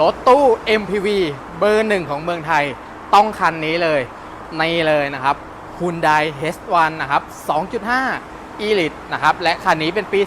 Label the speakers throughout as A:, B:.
A: รถตู้ MPV เบอร์หนึ่งของเมืองไทย ต้องคันนี้เลยนี่เลยนะครับ Hyundai H1 นะครับ 2.5 Elite นะครับ และคันนี้เป็นปี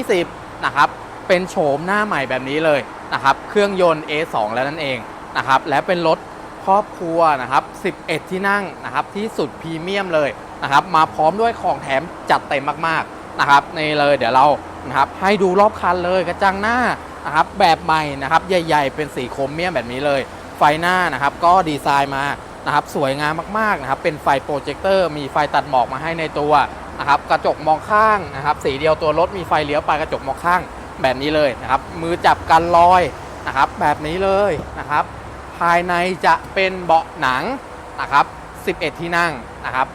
A: 2020 นะครับ เป็นโฉมหน้าใหม่แบบนี้เลยนะครับ เครื่องยนต์ A2 แล้วนั่นเองนะครับ และเป็นรถครอบครัวนะครับ 11 ที่นั่งนะครับ ที่สุดพรีเมียมเลยนะครับ มาพร้อมด้วยของแถมจัดเต็มมากๆนะครับนี่เลยเดี๋ยวเรานะครับให้ดูรอบคันเลยกระจังหน้า นะครับแบบใหม่นะครับใหญ่ ๆ เป็นสีโครเมียมแบบนี้เลย ไฟหน้านะครับก็ดีไซน์มานะครับสวยงามมากๆนะครับเป็นไฟโปรเจคเตอร์มีไฟตัดหมอกมาให้ในตัวนะครับกระจกมองข้างนะครับสีเดียวตัวรถมีไฟเลี้ยวไปกระจกมองข้างแบบนี้เลยนะครับมือจับกันลอยนะครับแบบนี้เลยนะครับภายในจะเป็นเบาะหนังนะครับ11 ที่นั่งนะครับ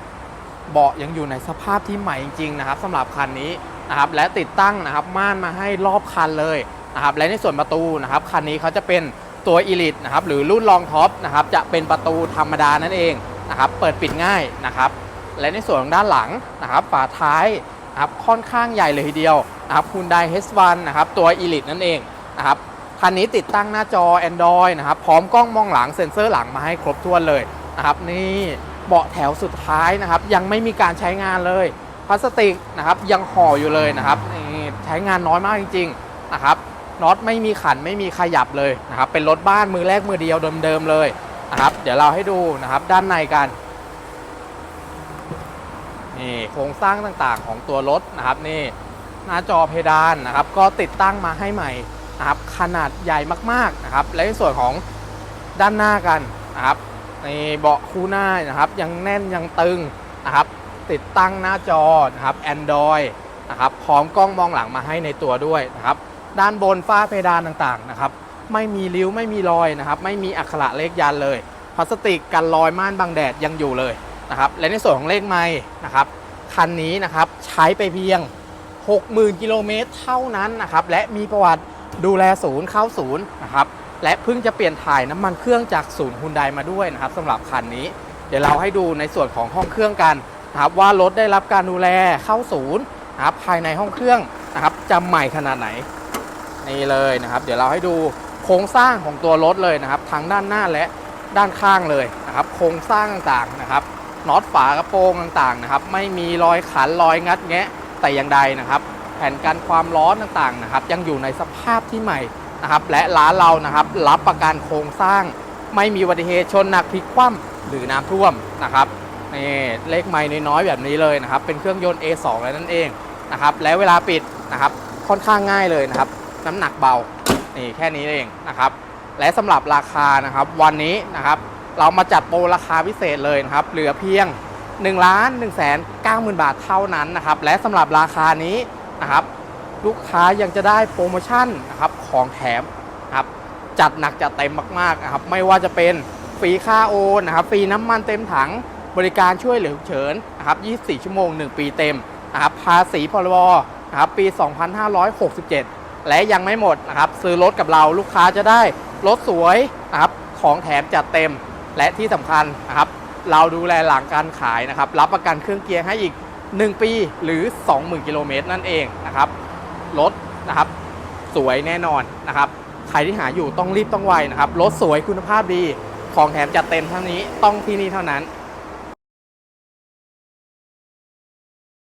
A: เบาะยังอยู่ในสภาพที่ใหม่จริงๆนะครับสำหรับคันนี้นะครับและติดตั้งนะครับม่านมาให้รอบคันเลย นะครับและในส่วนประตูนะครับคันนี้เขาจะเป็นตัวอีลิตนะครับหรือรุ่นรองท็อปนะครับจะเป็นประตูธรรมดานั่นเองนะครับเปิดปิดง่ายนะครับและในส่วนของด้านหลังนะครับฝาท้ายนะครับค่อนข้างใหญ่เลยทีเดียวนะครับ Hyundai H1 นะครับตัว Elite นั่นเองนะครับคันนี้ติดตั้งหน้าจอ Android นะครับพร้อมกล้องมองหลังเซ็นเซอร์หลังมาให้ครบถ้วนเลยนะครับนี่เบาะแถวสุดท้ายนะครับยังไม่มีการใช้งานเลยพลาสติกนะครับยังห่ออยู่เลยนะครับนี่ใช้งานน้อยมากจริงๆนะครับ น็อตไม่มีขันไม่มีขยับเลยนะครับเป็นรถบ้านมือแรกมือเดียวเดิมๆเลยนะครับ เดี๋ยวเราให้ดูนะครับด้านในกันนี่โครงสร้างต่างๆของตัวรถนะครับนี่หน้าจอเพดานนะครับ ก็ติดตั้งมาให้ใหม่นะครับขนาดใหญ่มากๆนะครับ และในส่วนของด้านหน้ากันนะครับในเบาะคู่หน้านะครับ ยังแน่นยังตึงนะครับ ติดตั้งหน้าจอนะครับ Android นะครับพร้อมกล้องมองหลังมาให้ในตัวด้วยนะครับ ด้านบนฝ้าเพดานต่างๆนะครับไม่มีริ้วไม่มีรอยนะครับไม่มีอักขระเลขยันเลยพลาสติกกันรอยม่านบังแดดยังอยู่เลยนะครับและในส่วนของเลขไม้นะครับคันนี้นะครับใช้ไปเพียง 60,000 กิโลเมตรเท่านั้นนะครับและมีประวัติดูแลศูนย์เข้าศูนย์นะครับและเพิ่งจะเปลี่ยนถ่ายน้ำมันเครื่องจากศูนย์ฮุนไดมาด้วยนะครับสำหรับคันนี้ เดี๋ยวเราให้ดูในส่วนของห้องเครื่องกันนะครับว่ารถได้รับการดูแลเข้าศูนย์นะครับภายในห้องเครื่องนะครับจะใหม่ขนาดไหน นี่เลยนะครับ เดี๋ยวเราให้ดูโครงสร้างของตัวรถเลยนะครับ ทั้งด้านหน้าและด้านข้างเลยนะครับ โครงสร้างต่างๆนะครับน็อตฝากระโปรงต่างๆนะครับ ไม่มีรอยขันรอยงัดแงะแต่อย่างใดนะครับ แผ่นกันความร้อนต่างๆนะครับ ยังอยู่ในสภาพที่ใหม่นะครับ และร้านเรานะครับ รับประกันโครงสร้าง ไม่มีอุบัติเหตุชนหนักพลิกคว่ำหรือน้ำท่วมนะครับนี่เลขไม่น้อยๆแบบนี้เลยนะครับ เป็นเครื่องยนต์ A2 แล้วนั่นเองนะครับ และเวลาปิดนะครับ ค่อนข้างง่ายเลยนะครับ น้ำหนักเบานี่แค่นี้เองนะครับ และสำหรับราคานะครับวันนี้นะครับเรามาจัดโปรราคาพิเศษเลยนะครับ เหลือเพียง1ล้าน1แสน9หมื่นบาทเท่านั้นนะครับ และสำหรับราคานี้นะครับ ลูกค้ายังจะได้โปรโมชั่นนะครับของแถมนะครับจัดหนักจัดเต็มมากๆนะครับ ไม่ว่าจะเป็นฟรีค่าโอนนะครับฟรีน้ำมันเต็มถังบริการช่วยเหลือฉุกเฉินนะครับ24 ชั่วโมง 1 ปีเต็มนะครับภาษีพรบนะครับปี 2567 และยังไม่หมดนะครับ ซื้อรถกับเราลูกค้าจะได้รถสวยนะครับของแถมจัดเต็มและที่สำคัญนะครับ เราดูแลหลังการขายนะครับ รับประกันเครื่องเกียร์ให้อีก 1 ปีหรือ 20,000กิโลเมตรนั่นเองนะครับรถนะครับสวยแน่นอนนะครับใครที่หาอยู่ต้องรีบต้องไวนะครับรถสวยคุณภาพดีของแถมจัดเต็มเท่านี้ต้องที่นี่เท่านั้น